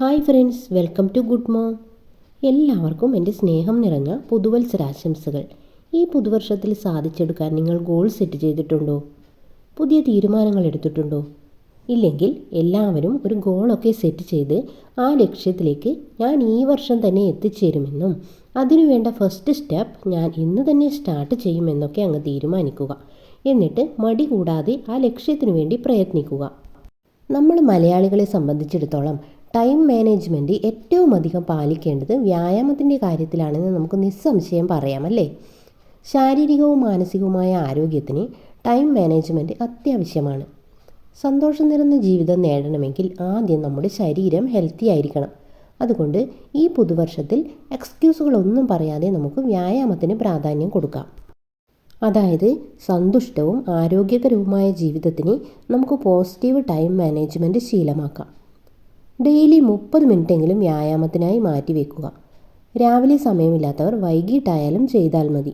Hi friends welcome to Good Mom എല്ലാവർക്കും എന്റെ സ്നേഹം നിറഞ്ഞ പുതുവത്സരാശംസകൾ. ഈ പുതുവർഷത്തിൽ സാധിച്ചെടുക്കാൻ നിങ്ങൾ ഗോൾ സെറ്റ് ചെയ്തിട്ടുണ്ടോ? പുതിയ തീരുമാനങ്ങൾ എടുത്തിട്ടുണ്ടോ? ഇല്ലെങ്കിൽ എല്ലാവരും ഒരു ഗോളൊക്കെ സെറ്റ് ചെയ്ത് ആ ലക്ഷ്യത്തിലേക്ക് ഞാൻ ഈ വർഷം തന്നെ എത്തിച്ചേരുമെന്നും അതിനുവേണ്ട ഫസ്റ്റ് സ്റ്റെപ്പ് ഞാൻ ഇന്ന് തന്നെ സ്റ്റാർട്ട് ചെയ്യുമെന്നൊക്കെ അങ്ങ് തീരുമാനിക്കുക. എന്നിട്ട് മടി കൂടാതെ ആ ലക്ഷ്യത്തിനു വേണ്ടി പ്രയത്നിക്കുക. നമ്മൾ മലയാളികളെ സംബന്ധിച്ചിടത്തോളം ടൈം മാനേജ്മെന്റ് ഏറ്റവും അധികം പാലിക്കേണ്ടത് വ്യായാമത്തിന്റെ കാര്യത്തിലാണെന്ന് നമുക്ക് നിസ്സംശയം പറയാമല്ലേ ശാരീരികവും മാനസികവുമായ ആരോഗ്യത്തിന് ടൈം മാനേജ്മെന്റ് അത്യാവശ്യമാണ്. സന്തോഷം നിറഞ്ഞ ജീവിതം നേടണമെങ്കിൽ ആദ്യം നമ്മുടെ ശരീരം ഹെൽത്തി ആയിരിക്കണം. അതുകൊണ്ട് ഈ പുതുവർഷത്തിൽ എക്സ്ക്യൂസുകളൊന്നും പറയാതെ നമുക്ക് വ്യായാമത്തിന് പ്രാധാന്യം കൊടുക്കാം. അതായത് സന്തുഷ്ടവും ആരോഗ്യകരവുമായ ജീവിതത്തിന് നമുക്ക് പോസിറ്റീവ് ടൈം മാനേജ്മെന്റ് ശീലമാക്കാം. ഡെയിലി മുപ്പത് മിനിറ്റെങ്കിലും വ്യായാമത്തിനായി മാറ്റിവെക്കുക രാവിലെ സമയമില്ലാത്തവർ വൈകിട്ടായാലും ചെയ്താൽ മതി.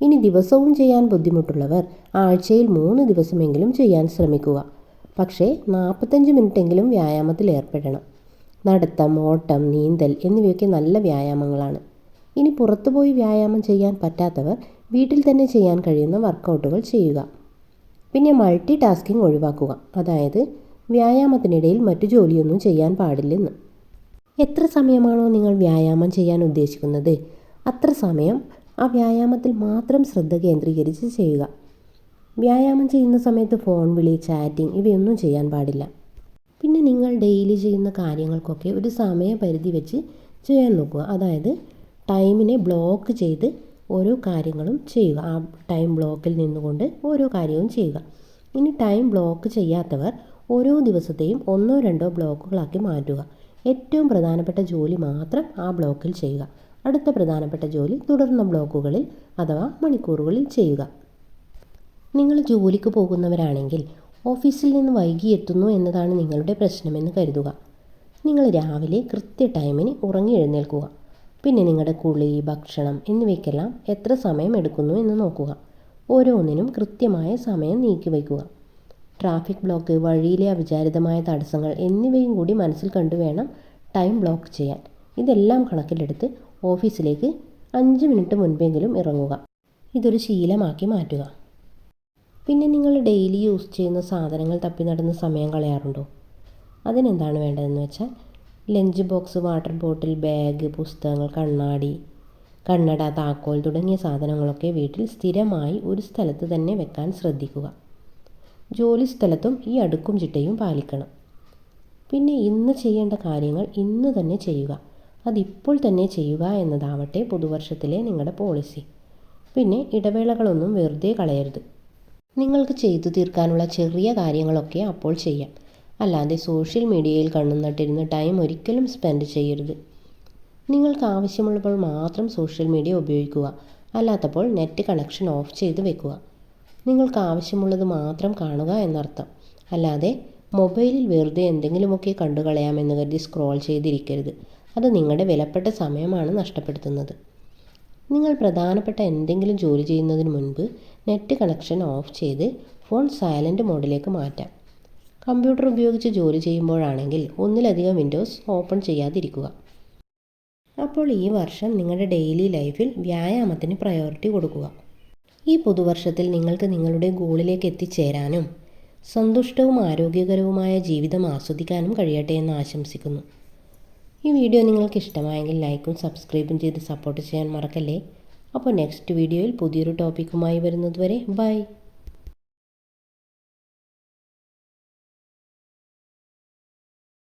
ഇനി ദിവസവും ചെയ്യാൻ ബുദ്ധിമുട്ടുള്ളവർ ആഴ്ചയിൽ മൂന്ന് ദിവസമെങ്കിലും ചെയ്യാൻ ശ്രമിക്കുക. പക്ഷേ നാൽപ്പത്തഞ്ച് മിനിറ്റെങ്കിലും വ്യായാമത്തിൽ ഏർപ്പെടണം. നടത്തം ഓട്ടം നീന്തൽ എന്നിവയൊക്കെ നല്ല വ്യായാമങ്ങളാണ്. ഇനി പുറത്തുപോയി വ്യായാമം ചെയ്യാൻ പറ്റാത്തവർ വീട്ടിൽ തന്നെ ചെയ്യാൻ കഴിയുന്ന വർക്കൗട്ടുകൾ ചെയ്യുക. പിന്നെ മൾട്ടി ടാസ്കിംഗ് ഒഴിവാക്കുക. അതായത് വ്യായാമത്തിനിടയിൽ മറ്റു ജോലിയൊന്നും ചെയ്യാൻ പാടില്ലെന്ന്. എത്ര സമയമാണോ നിങ്ങൾ വ്യായാമം ചെയ്യാൻ ഉദ്ദേശിക്കുന്നത്? അത്ര സമയം ആ വ്യായാമത്തിൽ മാത്രം ശ്രദ്ധ കേന്ദ്രീകരിച്ച് ചെയ്യുക. വ്യായാമം ചെയ്യുന്ന സമയത്ത് ഫോൺ വിളി ചാറ്റിംഗ് ഇവയൊന്നും ചെയ്യാൻ പാടില്ല. പിന്നെ നിങ്ങൾ ഡെയിലി ചെയ്യുന്ന കാര്യങ്ങൾക്കൊക്കെ ഒരു സമയപരിധി വെച്ച് ചെയ്യാൻ നോക്കുക. അതായത് ടൈമിനെ ബ്ലോക്ക് ചെയ്ത് ഓരോ കാര്യങ്ങളും ചെയ്യുക. ആ ടൈം ബ്ലോക്കിൽ നിന്നുകൊണ്ട് ഓരോ കാര്യവും ചെയ്യുക. ഇനി ടൈം ബ്ലോക്ക് ചെയ്യാത്തവർ ഓരോ ദിവസത്തെയും ഒന്നോ രണ്ടോ ബ്ലോക്കുകളാക്കി മാറ്റുക. ഏറ്റവും പ്രധാനപ്പെട്ട ജോലി മാത്രം ആ ബ്ലോക്കിൽ ചെയ്യുക. അടുത്ത പ്രധാനപ്പെട്ട ജോലി തുടർന്ന ബ്ലോക്കുകളിൽ അഥവാ മണിക്കൂറുകളിൽ ചെയ്യുക. നിങ്ങൾ ജോലിക്ക് പോകുന്നവരാണെങ്കിൽ ഓഫീസിൽ നിന്ന് വൈകി എത്തുന്നു എന്നതാണ് നിങ്ങളുടെ പ്രശ്നമെന്ന് കരുതുക. നിങ്ങൾ രാവിലെ കൃത്യ ടൈമിന് ഉറങ്ങി എഴുന്നേൽക്കുക. പിന്നെ നിങ്ങളുടെ കുളി ഭക്ഷണം എന്നിവയ്ക്കെല്ലാം എത്ര സമയം എടുക്കുന്നു എന്ന് നോക്കുക. ഓരോന്നിനും കൃത്യമായ സമയം നീക്കി വയ്ക്കുക. ട്രാഫിക് ബ്ലോക്ക് വഴിയിലെ അവിചാരിതമായ തടസ്സങ്ങൾ എന്നിവയും കൂടി മനസ്സിൽ കണ്ടുവേണം ടൈം ബ്ലോക്ക് ചെയ്യാൻ. ഇതെല്ലാം കണക്കിലെടുത്ത് ഓഫീസിലേക്ക് അഞ്ച് മിനിറ്റ് മുൻപെങ്കിലും ഇറങ്ങുക. ഇതൊരു ശീലമാക്കി മാറ്റുക. പിന്നെ നിങ്ങൾ ഡെയിലി യൂസ് ചെയ്യുന്ന സാധനങ്ങൾ തപ്പി നടന്ന് സമയം കളയാറുണ്ടോ? അതിനെന്താണ് വേണ്ടതെന്ന് വെച്ചാൽ lunch box water bottle bag പുസ്തകങ്ങൾ കണ്ണാടി കണ്ണട താക്കോൽ തുടങ്ങിയ സാധനങ്ങളൊക്കെ വീട്ടിൽ സ്ഥിരമായി ഒരു സ്ഥലത്ത് തന്നെ വെക്കാൻ ശ്രദ്ധിക്കുക. ജോലി സ്ഥലത്തും ഈ അടുക്കും ചിട്ടയും പാലിക്കണം. പിന്നെ ഇന്ന് ചെയ്യേണ്ട കാര്യങ്ങൾ ഇന്ന് തന്നെ ചെയ്യുക. അതിപ്പോൾ തന്നെ ചെയ്യുക എന്നതാവട്ടെ പുതുവർഷത്തിലെ നിങ്ങളുടെ പോളിസി. പിന്നെ ഇടവേളകളൊന്നും വെറുതെ കളയരുത്. നിങ്ങൾക്ക് ചെയ്തു തീർക്കാനുള്ള ചെറിയ കാര്യങ്ങളൊക്കെ അപ്പോൾ ചെയ്യാം. അല്ലാതെ സോഷ്യൽ മീഡിയയിൽ കണ്ണുനട്ടിരുന്ന് ടൈം ഒരിക്കലും സ്പെൻഡ് ചെയ്യരുത്. നിങ്ങൾക്ക് ആവശ്യമുള്ളപ്പോൾ മാത്രം സോഷ്യൽ മീഡിയ ഉപയോഗിക്കുക. അല്ലാത്തപ്പോൾ നെറ്റ് കണക്ഷൻ ഓഫ് ചെയ്ത് വെക്കുക. നിങ്ങൾക്ക് ആവശ്യമുള്ളത് മാത്രം കാണുക എന്നർത്ഥം. അല്ലാതെ മൊബൈലിൽ വെറുതെ എന്തെങ്കിലുമൊക്കെ കണ്ടു കളയാമെന്ന് കരുതി സ്ക്രോൾ ചെയ്തിരിക്കരുത്. അത് നിങ്ങളുടെ വിലപ്പെട്ട സമയമാണ് നഷ്ടപ്പെടുത്തുന്നത്. നിങ്ങൾ പ്രധാനപ്പെട്ട എന്തെങ്കിലും ജോലി ചെയ്യുന്നതിന് മുൻപ് നെറ്റ് കണക്ഷൻ ഓഫ് ചെയ്ത് ഫോൺ സൈലന്റ് മോഡിലേക്ക് മാറ്റാം. കമ്പ്യൂട്ടർ ഉപയോഗിച്ച് ജോലി ചെയ്യുമ്പോഴാണെങ്കിൽ ഒന്നിലധികം വിൻഡോസ് ഓപ്പൺ ചെയ്യാതിരിക്കുക. അപ്പോൾ ഈ വർഷം നിങ്ങളുടെ ഡെയിലി ലൈഫിൽ വ്യായാമത്തിന് പ്രയോറിറ്റി കൊടുക്കുക. ഈ പുതുവർഷത്തിൽ നിങ്ങൾക്ക് നിങ്ങളുടെ ഗോളിലേക്ക് എത്തിച്ചേരാനും സന്തുഷ്ടവും ആരോഗ്യകരവുമായ ജീവിതം ആസ്വദിക്കാനും കഴിയട്ടെ എന്ന് ആശംസിക്കുന്നു. ഈ വീഡിയോ നിങ്ങൾക്ക് ഇഷ്ടമായെങ്കിൽ ലൈക്കും സബ്സ്ക്രൈബും ചെയ്ത് സപ്പോർട്ട് ചെയ്യാൻ മറക്കല്ലേ? അപ്പോൾ നെക്സ്റ്റ് വീഡിയോയിൽ പുതിയൊരു ടോപ്പിക്കുമായി വരുന്നതുവരെ ബൈ.